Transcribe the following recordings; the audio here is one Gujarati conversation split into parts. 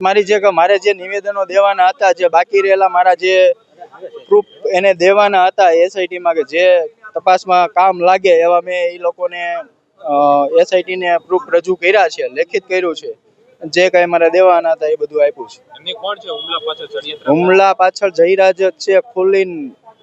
મારી જે મારે જે નિવેદનો દેવાના હતા જે બાકી રહેલા મારા જે પ્રૂફ એને દેવાના હતા એસઆઈટીમાં કે જે તપાસમાં કામ લાગે એવા મેં એ લોકોને એસઆઈટીને પ્રૂફ રજૂ કર્યા છે લેખિત કર્યું છે. જે કાંઈ મારે દેવાના હતા એ બધું આપ્યું છે. હુમલા પાછળ જયરાજ છે ખુલ્લીન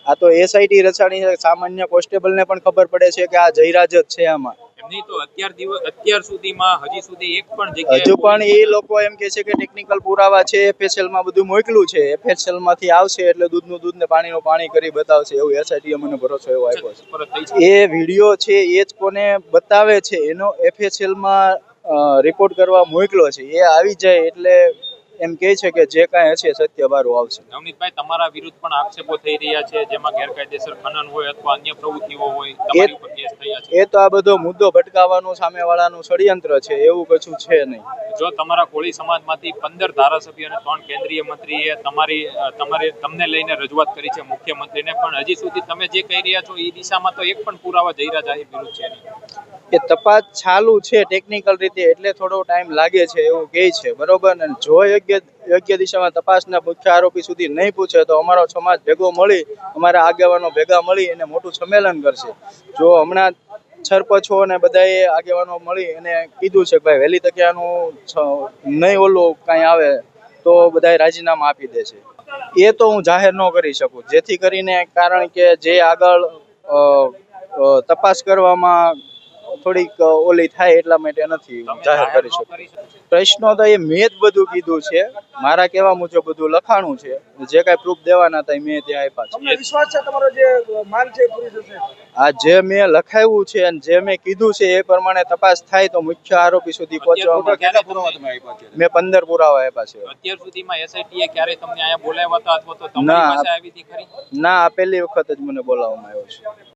આ તો એસઆઈટી રચાણી છે સામાન્ય કોન્સ્ટેબલને પણ ખબર પડે છે કે આ જયરાજ જ છે આમાં. એમની તો અત્યાર દિવસ અત્યાર સુધીમાં હજી સુધી એક પણ જગ્યાએ હજુ પણ એ લોકો એમ કે છે કે ટેકનિકલ પુરાવા છે એફએસએલમાં બધું મોકલું છે એફએસએલમાંથી આવશે એટલે દૂધનું દૂધ ને પાણીનું પાણી કરી બતાવશે એવું એસઆઈટી મને ભરોસો એવો આપ્યો છે. એ વીડિયો છે એ જ કોને બતાવે છે એનો એફએસએલમાં રિપોર્ટ કરવા મોકલો છે એ આવી જાય એટલે એમ કહે છે કે જે કાંઈ હશે સત્ય બારું આવશે. નવનીતભાઈ તમારા વિરુદ્ધ પણ આક્ષેપો થઈ રહ્યા છે જેમાં ગેરકાયદેસર ખનન હોય અથવા અન્ય પ્રવૃત્તિઓ હોય તમારી ઉપર કેસ થયા છે? એ તો આ બધો મુદ્દો ભટકાવવાનું સામેવાળાનું ષડયંત્ર છે એવું કશું છે નહીં. જો તમારા કોળી સમાજમાંથી પંદર ધારાસભ્ય અને ત્રણ કેન્દ્રીય મંત્રીએ તમારી તમારે તમને લઈને રજૂઆત કરી છે મુખ્યમંત્રીને પણ હજી સુધી તમે જે કહી રહ્યા છો એ દિશામાં તો એક પણ પુરાવા જયરા જાહેર વિરુદ્ધ છે નહીં. કે તપાસ ચાલુ છે ટેકનિકલ રીતે એટલે થોડો ટાઈમ લાગે છે એવું કહે છે, બરોબર? ને જો યોગ્ય યોગ્ય દિશામાં તપાસના મુખ્ય આરોપી સુધી નહીં પૂછે તો અમારો સમાજ ભેગો મળી, અમારા આગેવાનો ભેગા મળી અને મોટું સંમેલન કરશે. જો હમણાં સરપંચો અને બધાએ આગેવાનો મળી અને કીધું છે ભાઈ વહેલી તકે નહીં ઓલું કાંઈ આવે તો બધાએ રાજીનામા આપી દે છે. એ તો હું જાહેર ન કરી શકું. જેથી કરીને કારણ કે જે આગળ તપાસ કરવામાં થોડીક ઓલી થાય એટલા માટે નથી જાહેર કરી શકું. પ્રશ્નો તો એ મેં જ બધું કીધું છે. મારા કહેવા મુજબ બધું લખાણું છે. જે કાંઈ પ્રૂફ દેવાના હતા મેં ત્યાં આપ્યા છે. વિશ્વાસ છે તમારો જે માંગ છે પૂરી થશે? આ જે મેં લખાવ્યું છે અને જે મેં કીધું છે એ પ્રમાણે તપાસ થાય તો મુખ્ય આરોપી સુધી પહોંચવામાં મેં પંદર પુરાવા આપ્યા છે. અત્યાર સુધીમાં એસઆઈટીએ ક્યારે તમને અહીંયા બોલાવ્યા હતા અથવા તો તમારી ના. પાસે આવી હતી ખરી? ના આ પહેલી વખત જ મને બોલાવવામાં આવ્યો છે.